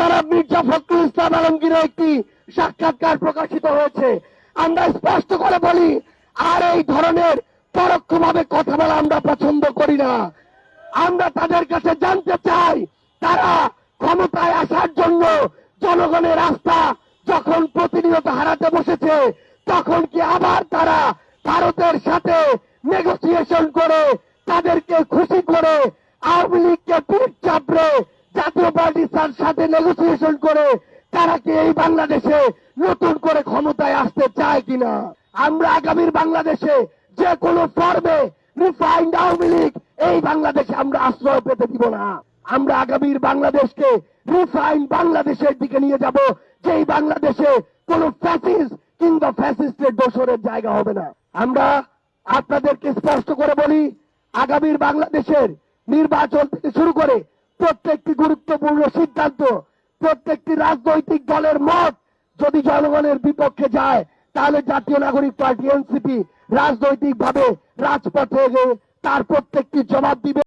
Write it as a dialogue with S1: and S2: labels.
S1: জনাব মির্জা ফখরুল ইসলাম আলমগীরের একটি সাক্ষাৎকার প্রকাশিত হয়েছে। আমরা স্পষ্ট করে বলি, আর এই ধরনের পরোক্ষভাবে কথা বলা আমরা পছন্দ করি না। আমরা তাদের কাছে জানতে চাই, তারা ক্ষমতায় আসার জন্য জনগণের রাস্তা যখন প্রতিনিয়ত হারাতে বসেছে, তখন কি আবার তারা ভারতের সাথে নেগোসিয়েশন করে তাদেরকে খুশি করে আওয়ামী লীগকে পিঠ চাপড়ে পার্টির সাথে নেগোসিয়েশন করে তারা কি এই বাংলাদেশে নতুন করে ক্ষমতায় আসতে চায় কিনা? আমরা আগামীর বাংলাদেশে যে কোনো ফর্মে রিফাইন্ড আওয়ামী লীগ এই বাংলাদেশে আমরা আশ্রয় পেতে দিব না। আমরা আগামীর বাংলাদেশকে রিফাইন বাংলাদেশের দিকে নিয়ে যাব, যেই বাংলাদেশে কোন ফ্যাসিস্ট কিংবা ফ্যাসিস্টের দোষরের জায়গা হবে না। আমরা আপনাদেরকে স্পষ্ট করে বলি, আগামীর বাংলাদেশের নির্বাচন থেকে শুরু করে প্রত্যেকটি গুরুত্বপূর্ণ সিদ্ধান্ত, প্রত্যেকটি রাজনৈতিক দলের মত যদি জনগণের বিপক্ষে যায়, তাহলে জাতীয় নাগরিক পার্টি, এনসিপি রাজনৈতিক ভাবে রাজপথে তার প্রত্যেকটি জবাব দিবে।